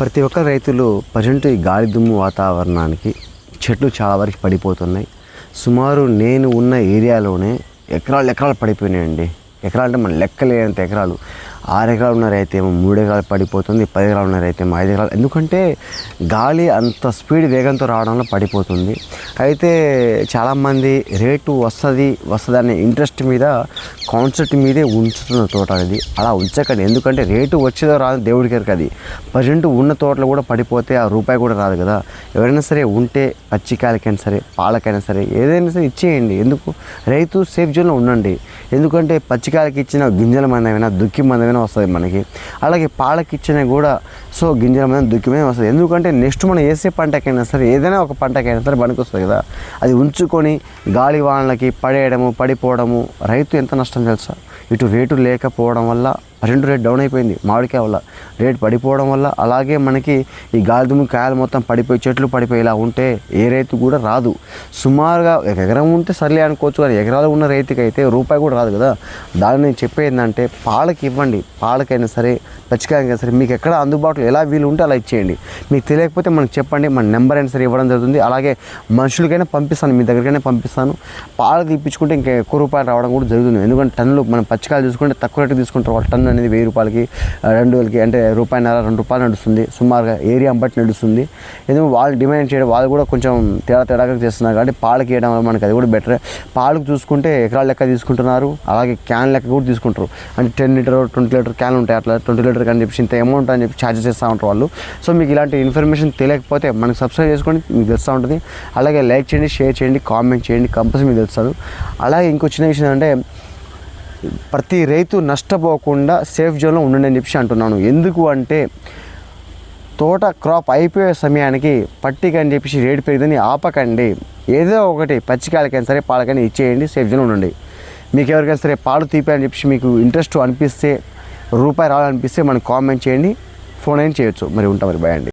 ప్రతి ఒక్క రైతులు ప్రజెంట్ ఈ గాలి దుమ్ము వాతావరణానికి చెట్లు చాలా వరకు పడిపోతున్నాయి. సుమారు నేను ఉన్న ఏరియాలోనే ఎకరాలు ఎకరాలు పడిపోయినాయండి. ఎకరాలు అంటే మన లెక్కలేనంత ఎకరాలు. ఆరు ఎకరాలు ఉన్న రైతు ఏమో మూడు ఎకరాలు పడిపోతుంది పది ఎకరాలు ఉన్న రైతు ఏమో ఐదు ఎకరాలు. ఎందుకంటే గాలి అంత స్పీడ్ వేగంతో రావడంలో పడిపోతుంది. అయితే చాలామంది రేటు వస్తుంది వస్తుంది అనే ఇంట్రెస్ట్ మీద కాన్సెప్ట్ మీదే ఉంచుతున్న తోట అనేది అలా ఉంచకండి. ఎందుకంటే రేటు వచ్చేదో రాదు దేవుడికి ఎరక అది. ప్రజెంట్ ఉన్న తోటలు కూడా పడిపోతే ఆ రూపాయి కూడా రాదు కదా. ఎవరైనా సరే ఉంటే పచ్చికాయలకైనా సరే పాలకైనా సరే ఏదైనా సరే ఇచ్చేయండి. ఎందుకు? రైతు సేఫ్ జోన్లో ఉండండి. ఎందుకంటే పచ్చికాయలకి ఇచ్చిన గింజల మందమైనా దుక్కి మందమైనా వస్తుంది మనకి. అలాగే పాలకి ఇచ్చిన కూడా సో గింజల మందం దుక్కి మీద వస్తుంది. ఎందుకంటే నెక్స్ట్ మనం వేసే పంటకైనా సరే ఏదైనా ఒక పంటకైనా సరే పనికొస్తుంది కదా. అది ఉంచుకొని గాలి వానలకి పడేయడము పడిపోవడము రైతు ఎంత నష్టం తెలుసా? ఇటు రేటు లేకపోవడం వల్ల రెండు రేట్ డౌన్ అయిపోయింది మామిడికాయ వల్ల. రేట్ పడిపోవడం వల్ల అలాగే మనకి ఈ గాలి కాయలు మొత్తం పడిపోయి చెట్లు పడిపోయి ఇలా ఉంటే ఏ రైతు కూడా రాదు. సుమారుగా ఒక ఎకరం ఉంటే సర్లే అనుకోవచ్చు కానీ ఎకరాలు ఉన్న రైతుకి అయితే రూపాయి కూడా రాదు కదా. దాన్ని నేను చెప్పేది ఏంటంటే పాలకి ఇవ్వండి. పాలకైనా సరే పచ్చికాయకైనా సరే మీకు ఎక్కడ అందుబాటులో ఎలా వీలు ఉంటే అలా ఇచ్చేయండి. మీకు తెలియకపోతే మనకు చెప్పండి. మన నెంబర్ అయినా సరే ఇవ్వడం జరుగుతుంది. అలాగే మనుషులకైనా పంపిస్తాను. మీ దగ్గరికైనా పంపిస్తాను. పాలకు తీపించుకుంటే ఇంకా ఎక్కువ రూపాయలు రావడం కూడా జరుగుతుంది. ఎందుకంటే టన్నులు మనం పచ్చికాయలు చూసుకుంటే తక్కువ రేటు తీసుకుంటారు. ఒక టన్ను అనేది వెయ్యి రూపాయలకి రెండు వేలకి అంటే రూపాయిన్నర రెండు రూపాయలు నడుస్తుంది. సుమారుగా ఏరియా బట్టి నడుస్తుంది. ఎందుకంటే వాళ్ళు డిమాండ్ చేయడం వాళ్ళు కూడా కొంచెం తేడా తేడాగా చేస్తున్నారు. కాబట్టి పాలకి వేయడం వల్ల మనకి అది కూడా బెటర్. పాలకు చూసుకుంటే ఎకరాల లెక్క తీసుకుంటున్నారు. అలాగే క్యాన్ లెక్క కూడా తీసుకుంటారు. అంటే ten litre twenty litre can ఉంటాయి అట్లా. ట్వంటీ లీటర్ అని చెప్పి ఇంత అమౌంట్ అని చెప్పి ఛార్జెస్ చేస్తూ ఉంటారు వాళ్ళు. సో మీకు ఇలాంటి ఇన్ఫర్మేషన్ తెలియకపోతే మనకు సబ్స్క్రైబ్ చేసుకోండి. మీకు తెలుస్తూ ఉంటుంది. అలాగే లైక్ చేయండి షేర్ చేయండి కామెంట్ చేయండి. కంపల్సరీ మీకు తెలుస్తారు అలాగే ఇంకో చిన్న విషయం అంటే ప్రతి రైతు నష్టపోకుండా సేఫ్ జోన్లో ఉండండి అని చెప్పి అంటున్నాను. ఎందుకు అంటే తోట క్రాప్ అయిపోయే సమయానికి పట్టిక అని చెప్పేసి రేటు పెరిగిందని ఆపకండి. ఏదో ఒకటి పచ్చికాయలకైనా సరే పాలకైనా ఇచ్చేయండి సేఫ్ జోన్లో ఉండండి. మీకు ఎవరికైనా సరే పాలు తీపాయని చెప్పేసి మీకు ఇంట్రెస్ట్ అనిపిస్తే రూపాయి రావాలనిపిస్తే మనకు కామెంట్ చేయండి ఫోన్ అయినా చేయొచ్చు. మరి ఉంటాం మరి భయండి